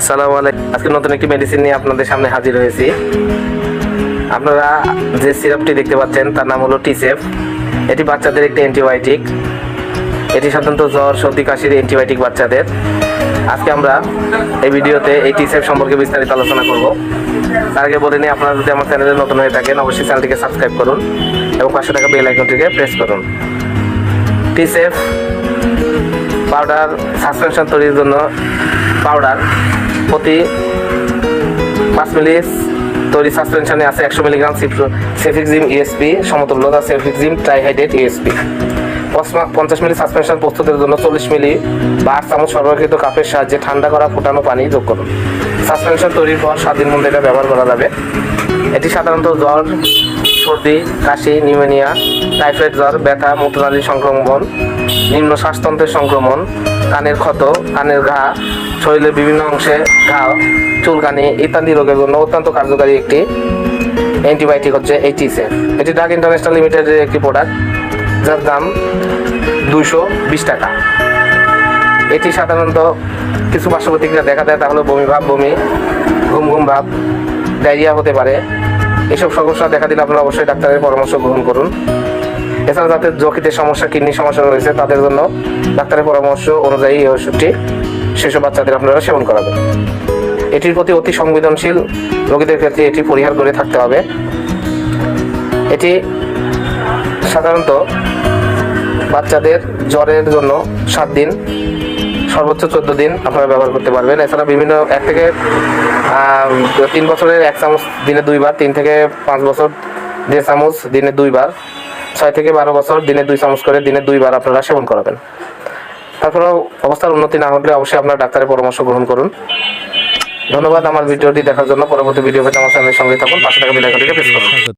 আসসালামু আলাইকুম। আজকে নতুন একটি মেডিসিন নিয়ে আপনাদের সামনে হাজির হয়েছি। আপনারা যে সিরাপটি দেখতে পাচ্ছেন, তার নাম হলো টিসেফ এটি বাচ্চাদের একটি অ্যান্টিবায়োটিক এটি সাধারণত জ্বর, সর্দি, কাশির অ্যান্টিবায়োটিক বাচ্চাদের। আজকে আমরা এই ভিডিওতে এই টিসেফ সম্পর্কে বিস্তারিত আলোচনা করব। তার আগে বলে নিই, আপনারা যদি আমার চ্যানেলে নতুন হয়ে থাকেন, অবশ্যই চ্যানেলটিকে সাবস্ক্রাইব করুন এবং পাশে থাকা বেল আইকনটিকে প্রেস করুন। টিসেফ পাউডার সাসপেনশন তৈরির জন্য পাউডার প্রতি পাঁচ মিলি তৈরি সাসপেনশনে আছে একশো মিলিগ্রাম সেফিক্সিম ইএসপি, সমতুল্য যা সেফিক্সিম ট্রাইহাইড্রেট ইএসপি। পঞ্চাশ মিলি সাসপেনশন প্রস্তুতের জন্য চল্লিশ মিলি বা চামচ সরবরাহিত কাপের সাহায্যে ঠান্ডা করা ফুটানো পানি যোগ করুন। সাসপেনশন তৈরির পর সাত দিন মধ্যে এটা ব্যবহার করা যাবে। এটি সাধারণত জ্বর সর্দি, কাশি, নিউমোনিয়া, টাইফয়েড জ্বর, ব্যথা মূত্রনালীর সংক্রমণ, নিম্ন শ্বাসতন্ত্রের সংক্রমণ, কানের ক্ষত, কানের ঘা, শরীরের বিভিন্ন অংশে ঘা, চুলকানি ইত্যাদি রোগের জন্য অত্যন্ত কার্যকারী একটি অ্যান্টিবায়োটিক হচ্ছে এই টিসেফ এটি ডাক ইন্টারন্যাশনাল লিমিটেডের একটি প্রোডাক্ট যার দাম দুশো বিশ টাকা। এটি সাধারণত কিছু পার্শ্ব দেখা দেয় তাহলে বমি ভাব, বমি, ঘুম ঘুম ভাব, ডায়রিয়া হতে পারে এসব সমস্যা দেখা দিলে আপনারা অবশ্যই ডাক্তারের পরামর্শ গ্রহণ করুন। এছাড়া যাদের যকৃতে সমস্যা, কিডনি সমস্যা রয়েছে, তাদের জন্য ডাক্তারের পরামর্শ অনুযায়ী এই ওষুধটি সেসব বাচ্চাদের আপনারা সেবন করাবেন। এটির প্রতি অতি সংবেদনশীল রোগীদের ক্ষেত্রে এটি পরিহার করে থাকতে হবে। এটি সাধারণত বাচ্চাদের জ্বরের জন্য সাত দিন, সর্বোচ্চ চোদ্দ দিন আপনারা ব্যবহার করতে পারবেন। এছাড়া বিভিন্ন, এক থেকে তিন বছরের এক চামচ দিনে দুইবার, তিন থেকে পাঁচ বছর দেড় চামচ দিনে দুইবার, ছয় থেকে বারো বছর দিনে দুই চামচ করে দিনে দুইবার আপনারা সেবন করাবেন। তারপরেও অবস্থার উন্নতি না হলে অবশ্যই আপনার ডাক্তারের পরামর্শ গ্রহণ করুন। ধন্যবাদ আমার ভিডিওটি দেখার জন্য। পরবর্তী ভিডিও পেতে আমার চ্যানেলের সঙ্গে থাকুন। পাশে থাকা বিদায় করে